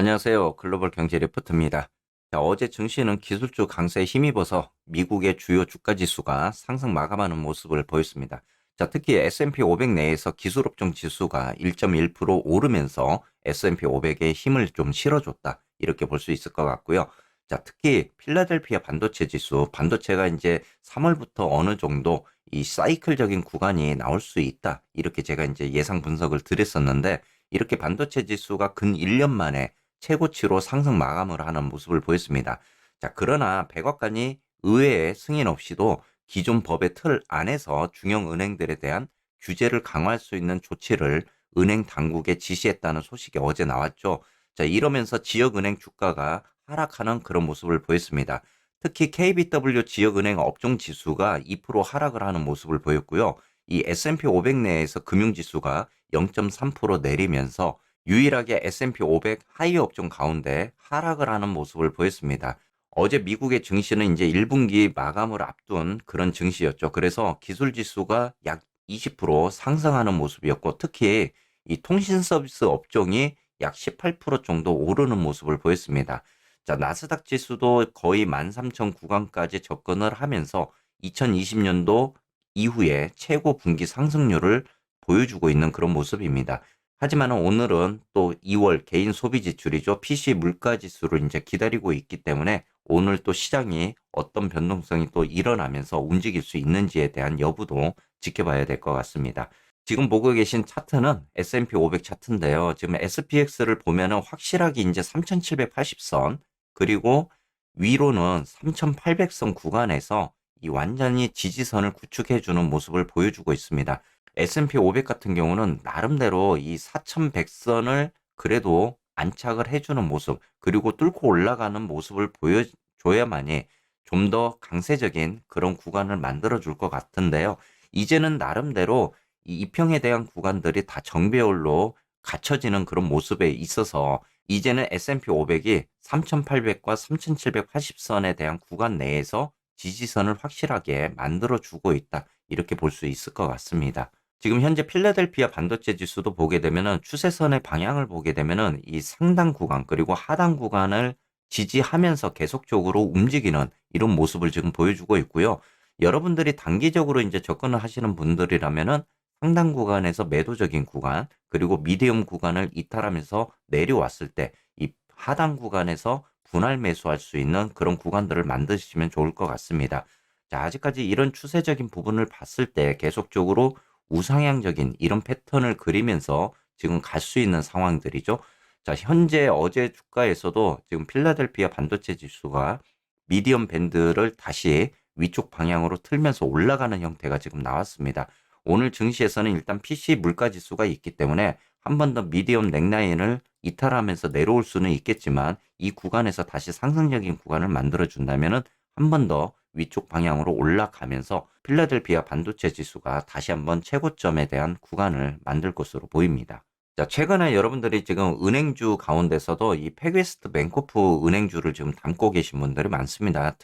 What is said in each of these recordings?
안녕하세요. 글로벌 경제 리포트입니다. 자, 어제 증시는 기술주 강세에 힘입어서 미국의 주요 주가 지수가 상승 마감하는 모습을 보였습니다. 자, 특히 S&P 500 내에서 기술업종 지수가 1.1% 오르면서 S&P 500에 힘을 좀 실어줬다. 이렇게 볼 수 있을 것 같고요. 자, 특히 필라델피아 반도체 지수, 반도체가 이제 3월부터 어느 정도 이 사이클적인 구간이 나올 수 있다. 이렇게 제가 이제 예상 분석을 드렸었는데 이렇게 반도체 지수가 근 1년 만에 최고치로 상승 마감을 하는 모습을 보였습니다. 자, 그러나 백악관이 의회의 승인 없이도 기존 법의 틀 안에서 중형 은행들에 대한 규제를 강화할 수 있는 조치를 은행 당국에 지시했다는 소식이 어제 나왔죠. 자, 이러면서 지역 은행 주가가 하락하는 그런 모습을 보였습니다. 특히 KBW 지역은행 업종 지수가 2% 하락을 하는 모습을 보였고요. 이 S&P 500 내에서 금융지수가 0.3% 내리면서 유일하게 S&P 500 하이 업종 가운데 하락을 하는 모습을 보였습니다. 어제 미국의 증시는 이제 1분기 마감을 앞둔 그런 증시였죠. 그래서 기술 지수가 약 20% 상승하는 모습이었고 특히 이 통신 서비스 업종이 약 18% 정도 오르는 모습을 보였습니다. 자, 나스닥 지수도 거의 13,000 구간까지 접근을 하면서 2020년도 이후에 최고 분기 상승률을 보여주고 있는 그런 모습입니다. 하지만 오늘은 또 2월 개인 소비 지출이죠. PC 물가 지수를 이제 기다리고 있기 때문에 오늘 또 시장이 어떤 변동성이 또 일어나면서 움직일 수 있는지에 대한 여부도 지켜봐야 될 것 같습니다. 지금 보고 계신 차트는 S&P 500 차트인데요. 지금 SPX를 보면은 확실하게 이제 3780선 그리고 위로는 3800선 구간에서 이 완전히 지지선을 구축해 주는 모습을 보여주고 있습니다. S&P 500 같은 경우는 나름대로 이 4100선을 그래도 안착을 해주는 모습 그리고 뚫고 올라가는 모습을 보여줘야만이 좀 더 강세적인 그런 구간을 만들어 줄 것 같은데요. 이제는 나름대로 이 이평에 대한 구간들이 다 정배열로 갖춰지는 그런 모습에 있어서 이제는 S&P 500이 3800과 3780선에 대한 구간 내에서 지지선을 확실하게 만들어 주고 있다. 이렇게 볼 수 있을 것 같습니다. 지금 현재 필라델피아 반도체 지수도 보게 되면은 추세선의 방향을 보게 되면은 이 상단 구간 그리고 하단 구간을 지지하면서 계속적으로 움직이는 이런 모습을 지금 보여주고 있고요. 여러분들이 단기적으로 이제 접근을 하시는 분들이라면은 상단 구간에서 매도적인 구간 그리고 미디엄 구간을 이탈하면서 내려왔을 때 이 하단 구간에서 분할 매수할 수 있는 그런 구간들을 만드시면 좋을 것 같습니다. 자, 아직까지 이런 추세적인 부분을 봤을 때 계속적으로 우상향적인 이런 패턴을 그리면서 지금 갈 수 있는 상황들이죠. 자, 현재 어제 주가에서도 지금 필라델피아 반도체 지수가 미디엄 밴드를 다시 위쪽 방향으로 틀면서 올라가는 형태가 지금 나왔습니다. 오늘 증시에서는 일단 PC 물가 지수가 있기 때문에 한 번 더 미디엄 넥라인을 이탈하면서 내려올 수는 있겠지만 이 구간에서 다시 상승적인 구간을 만들어 준다면은 한번 더 위쪽 방향으로 올라가면서 필라델피아 반도체 지수가 다시 한번 최고점에 대한 구간을 만들 것으로 보입니다. 자, 최근에 여러분들이 지금 은행주 가운데서도 이 패귀스트 뱅코프 은행주를 지금 담고 계신 분들이 많습니다.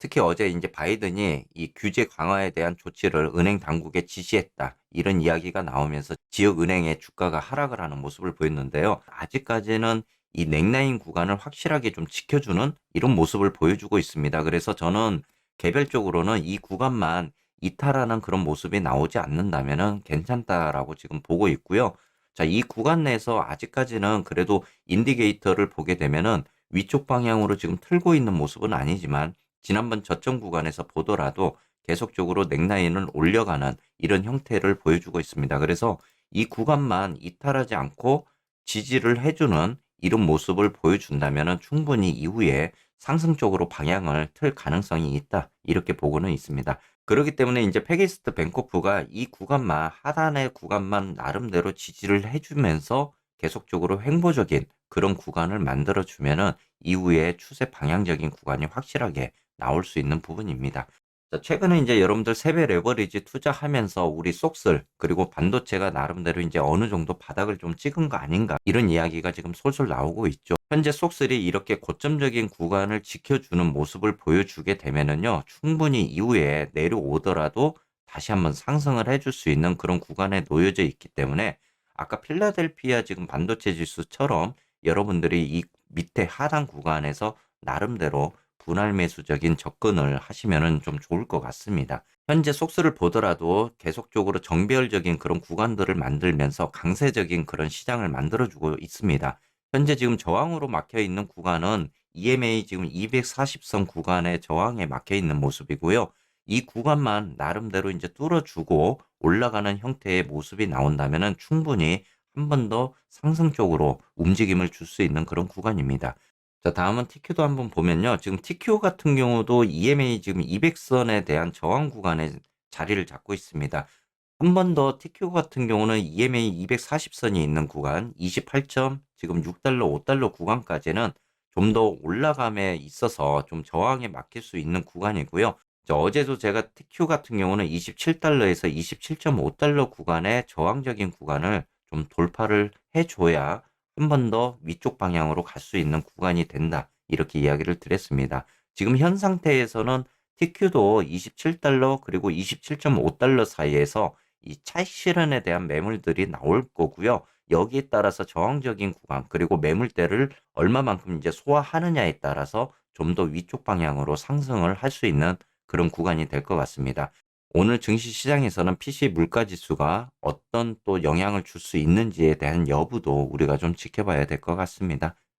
특히 어제 이제 바이든이 이 규제 강화에 대한 조치를 은행 당국에 지시했다. 이런 이야기가 나오면서 지역 은행의 주가가 하락을 하는 모습을 보였는데요. 아직까지는 이 넥라인 구간을 확실하게 좀 지켜주는 이런 모습을 보여주고 있습니다. 그래서 저는 개별적으로는 이 구간만 이탈하는 그런 모습이 나오지 않는다면은 괜찮다라고 지금 보고 있고요. 자, 이 구간 내에서 아직까지는 그래도 인디게이터를 보게 되면은 위쪽 방향으로 지금 틀고 있는 모습은 아니지만 지난번 저점 구간에서 보더라도 계속적으로 넥라인을 올려가는 이런 형태를 보여주고 있습니다. 그래서 이 구간만 이탈하지 않고 지지를 해주는 이런 모습을 보여준다면 충분히 이후에 상승적으로 방향을 틀 가능성이 있다. 이렇게 보고는 있습니다. 그렇기 때문에 이제 페기스트 뱅코프가 이 구간만 하단의 구간만 나름대로 지지를 해주면서 계속적으로 횡보적인 그런 구간을 만들어 주면은 이후에 추세 방향적인 구간이 확실하게 나올 수 있는 부분입니다. 자, 최근에 이제 여러분들 세배 레버리지 투자하면서 우리 쏙슬 그리고 반도체가 나름대로 이제 어느 정도 바닥을 좀 찍은 거 아닌가 이런 이야기가 지금 솔솔 나오고 있죠. 현재 쏙슬이 이렇게 고점적인 구간을 지켜주는 모습을 보여주게 되면은요 충분히 이후에 내려오더라도 다시 한번 상승을 해줄 수 있는 그런 구간에 놓여져 있기 때문에 아까 필라델피아 지금 반도체 지수처럼 여러분들이 이 밑에 하단 구간에서 나름대로 분할 매수적인 접근을 하시면은 좀 좋을 것 같습니다. 현재 속수를 보더라도 계속적으로 정배열적인 그런 구간들을 만들면서 강세적인 그런 시장을 만들어주고 있습니다. 현재 지금 저항으로 막혀 있는 구간은 EMA 지금 240선 구간의 저항에 막혀 있는 모습이고요. 이 구간만 나름대로 이제 뚫어주고 올라가는 형태의 모습이 나온다면은 충분히 한 번 더 상승 쪽으로 움직임을 줄 수 있는 그런 구간입니다. 자, 다음은 TQ도 한번 보면요. 지금 TQ 같은 경우도 EMA 지금 200선에 대한 저항 구간에 자리를 잡고 있습니다. 한 번 더 TQ 같은 경우는 EMA 240선이 있는 구간 28점 지금 6달러, 5달러 구간까지는 좀 더 올라감에 있어서 좀 저항에 막힐 수 있는 구간이고요. 저 어제도 제가 TQ 같은 경우는 27달러에서 27.5달러 구간의 저항적인 구간을 좀 돌파를 해줘야 한 번 더 위쪽 방향으로 갈 수 있는 구간이 된다. 이렇게 이야기를 드렸습니다. 지금 현 상태에서는 TQ도 27달러 그리고 27.5달러 사이에서 이 차익 실현에 대한 매물들이 나올 거고요. 여기에 따라서 저항적인 구간 그리고 매물대를 얼마만큼 이제 소화하느냐에 따라서 좀 더 위쪽 방향으로 상승을 할 수 있는 그런 구간이 될 것 같습니다. 오늘 증시 시장에서는 PC 물가 지수가 어떤 또 영향을 줄 수 있는지에 대한 여부도 우리가 좀 지켜봐야 될 것 같습니다.